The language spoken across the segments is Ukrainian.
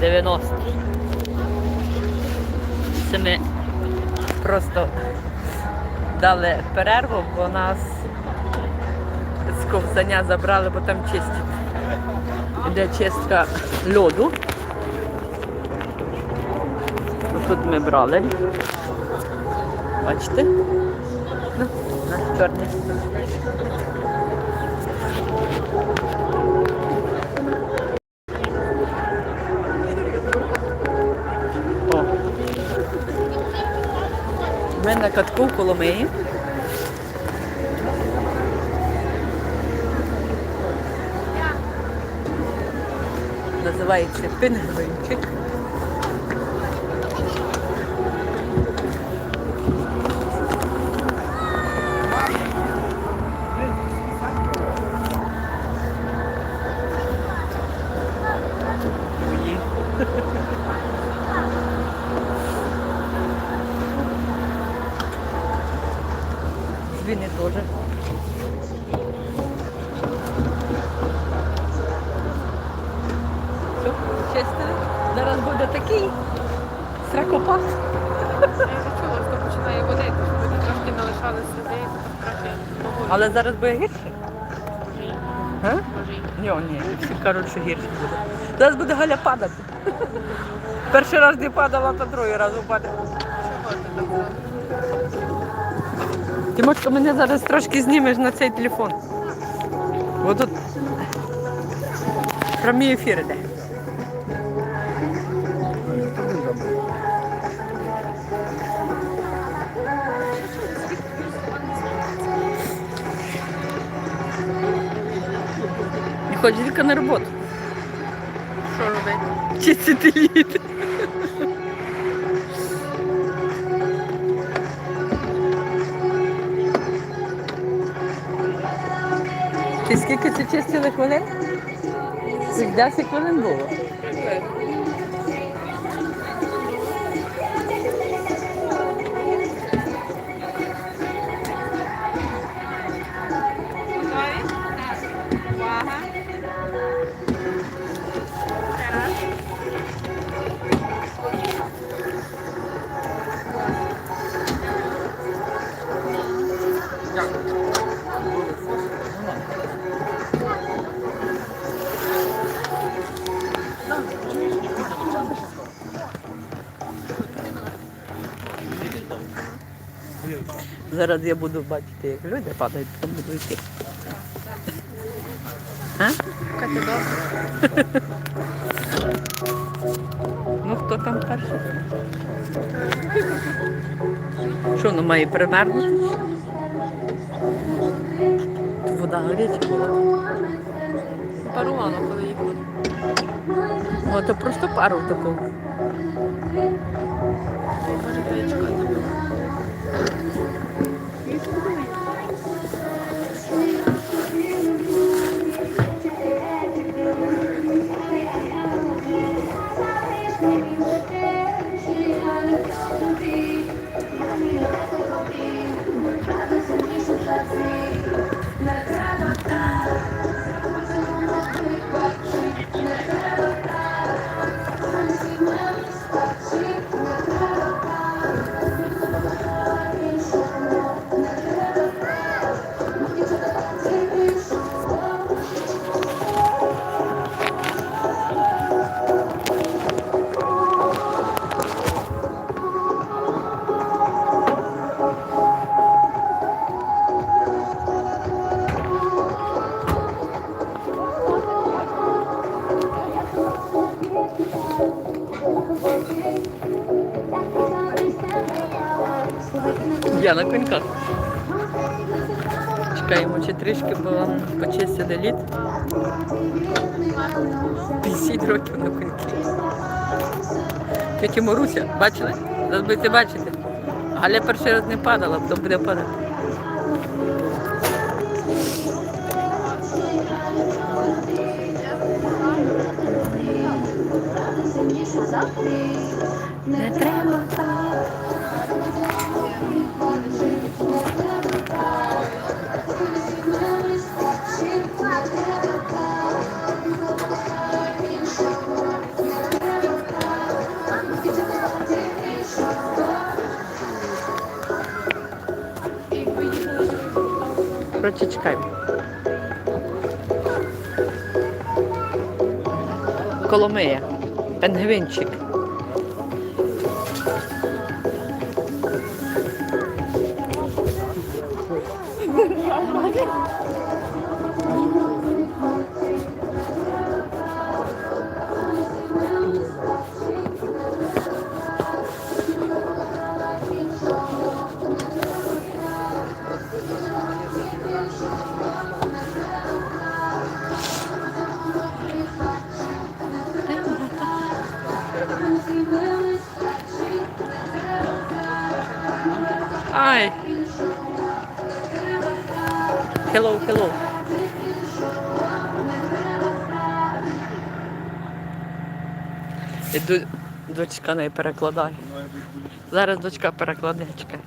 90. Це ми просто дали перерву, бо нас з ковзання забрали, бо там чистять. Іде чистка льоду. Тут ми брали. Бачите? Ну, наш чорний. Ми на катку в Коломиї. Називається пінгвинчик. Свини теж. Все, чистили. Зараз буде такий сракопат. Я вже що починає водити, що вони трошки налишали сліди, трохи могли. Але зараз буде гірше. Ні, ні, всі кажуть, що гірше буде. Зараз буде Галя падати. Перший раз не падала, то другий раз упаде. чого ти так? Тимочко, мене зараз трошки знімеш на цей телефон. Бо тут прямий ефір іде. Не хочеш тільки на роботу. Що робити? Чистити лід. Скільки це чистили хвилин? Цих 10 хвилин було. Зараз я буду бачити, як люди падають, потім буду йти. А? Ну хто там перший? Що воно має примерзнути? Вода гаряча була. Парувало, коли їхали. Ну, то просто пару таку. Я на коньках. Чекаємо чи трішки, бо вам почистили лід. 50 років на коньки. Тетя Маруся, бачили? Зараз будете бачити. Галя перший раз не падала, потім буде падати. Не треба так. Чекаємо. Коломия. Пенгвінчик. Ай. Hello, hello. Іду, дочка не перекладає. Зараз дочка перекладе, чекай.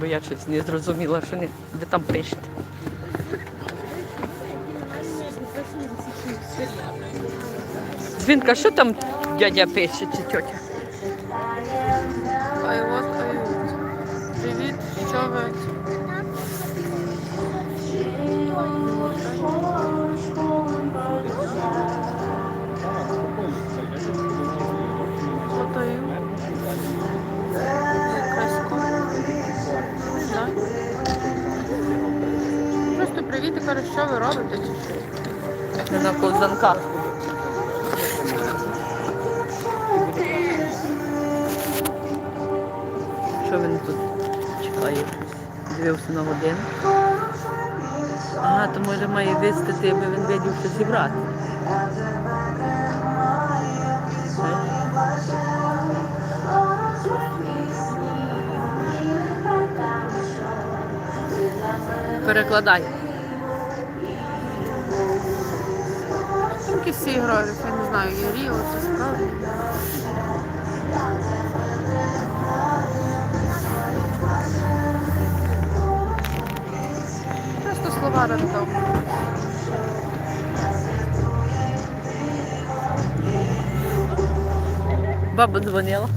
Бо я щось не зрозуміла, що не, ви там пишете. Дзвінка, що там дядя пише чи тьотя? Фотою. Просто привіт і що ви робите? Не на ковзанках. Що він тут чекає? Дивився на годину. Ага, то може має вистати, аби він видів, що зібрати. Перекладай. Якісь всі грали, я не знаю, є Ріо чи справді. Слова. Баба дзвонила.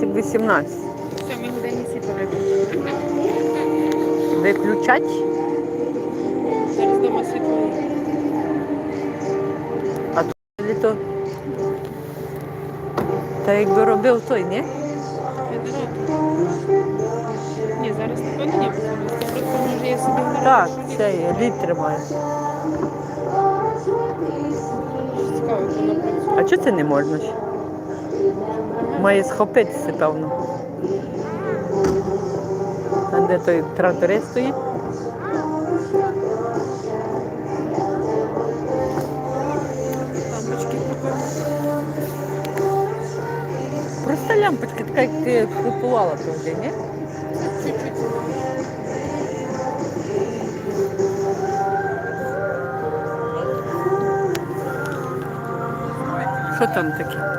17, 18. Сьомій годині світло виключили. Виключать. Зараз дома світло є. А то літо. Та якби робив той, ні? Ні, зараз напевно ні, бо просто може я собі не Так, це є, літр має. цікаво, як воно працює. А чого це не можна? ж? Має схопитися, певно. Там, де той тракторист стоїть. Просто лямпочка, така як ти купувала той день, ні? Що там таке?